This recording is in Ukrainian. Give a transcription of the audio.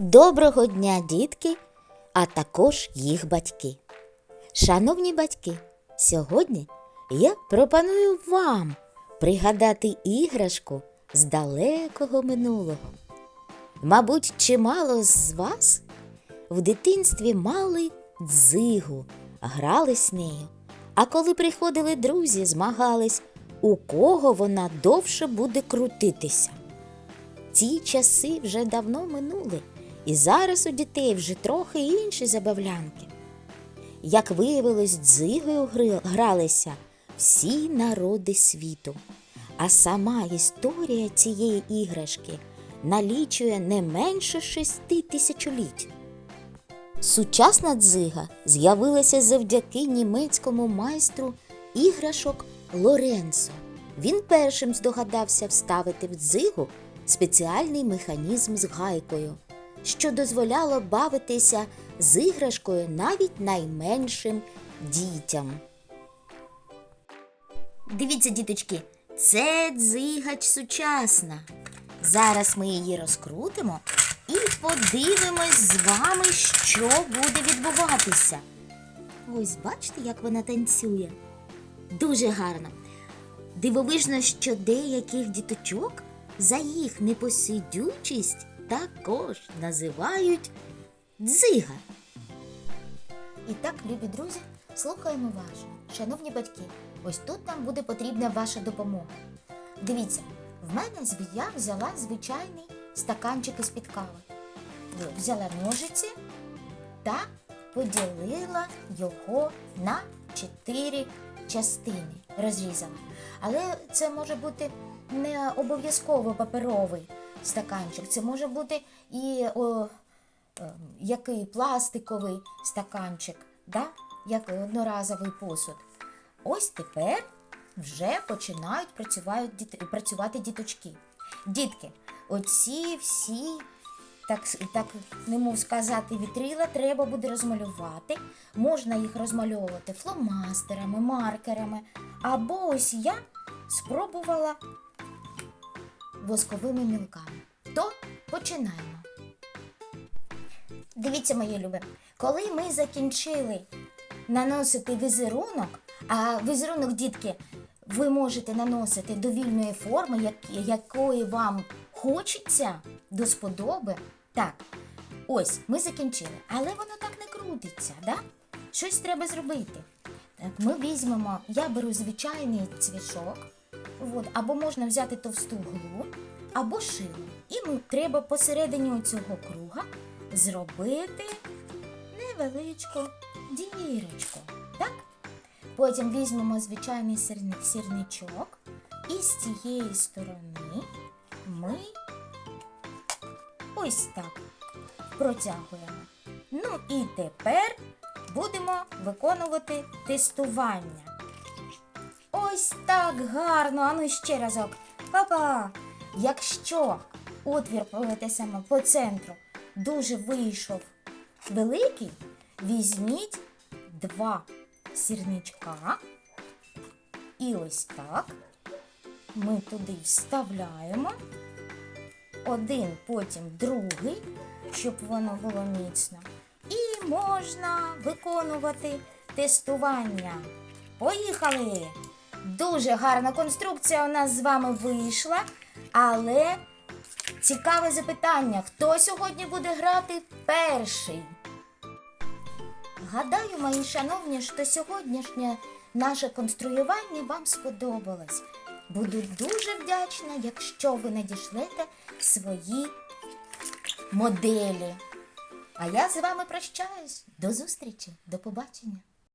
Доброго дня, дітки, а також їх батьки. Шановні батьки, сьогодні я пропоную вам пригадати іграшку з далекого минулого. Мабуть, чимало з вас в дитинстві мали дзигу, грали з нею. А коли приходили друзі, змагались, у кого вона довше буде крутитися. Ці часи вже давно минули, і зараз у дітей вже трохи інші забавлянки. Як виявилось, дзигою гралися всі народи світу, а сама історія цієї іграшки налічує не менше шести тисячоліть. Сучасна дзига з'явилася завдяки німецькому майстру іграшок Лоренцо. Він першим здогадався вставити в дзигу спеціальний механізм з гайкою, що дозволяло бавитися з іграшкою навіть найменшим дітям. Дивіться, діточки, це дзигач сучасна. Зараз ми її розкрутимо і подивимось з вами, що буде відбуватися. Ось бачите, як вона танцює. Дуже гарно. Дивовижно, що деяких діточок за їх непосидючість також називають дзига. І так, любі друзі, слухаємо вас. Шановні батьки, ось тут нам буде потрібна ваша допомога. Дивіться, в мене я взяла звичайний стаканчик із-під кави. Взяла ножиці та поділила його на чотири частини, розрізала. Але це може бути не обов'язково паперовий стаканчик, це може бути і о, е, який пластиковий стаканчик, да? як одноразовий посуд. Ось тепер вже починають працювати, діт- працювати діточки. Дітки, оці всі, так, так немов сказати, вітрила треба буде розмалювати. Можна їх розмальовувати фломастерами, маркерами. Або ось я спробувала восковими мілками. То починаємо. Дивіться, мої любі, коли ми закінчили наносити візерунок, а візерунок, дітки, ви можете наносити до вільної форми, як- якої вам хочеться, до сподоби. Так, ось ми закінчили, але воно так не крутиться, да? Щось треба зробити. Так, ми візьмемо, я беру звичайний цвішок, от, або можна взяти товсту глу, або шило. І ми треба посередині цього круга зробити невеличку дірочку. Так? Потім візьмемо звичайний сірничок, і з цієї сторони ми ось так протягуємо. Ну і тепер будемо виконувати тестування. Ось так гарно, а ну ще разок. Папа! Якщо отвір те саме, по центру дуже вийшов великий, візьміть два сірничка. І ось так ми туди вставляємо. Один, потім другий, щоб воно було міцно. І можна виконувати тестування. Поїхали! Дуже гарна конструкція у нас з вами вийшла, але цікаве запитання: хто сьогодні буде грати перший? Гадаю, мої шановні, що сьогоднішнє наше конструювання вам сподобалось. Буду дуже вдячна, якщо ви надішлете свої моделі. А я з вами прощаюсь. До зустрічі, до побачення.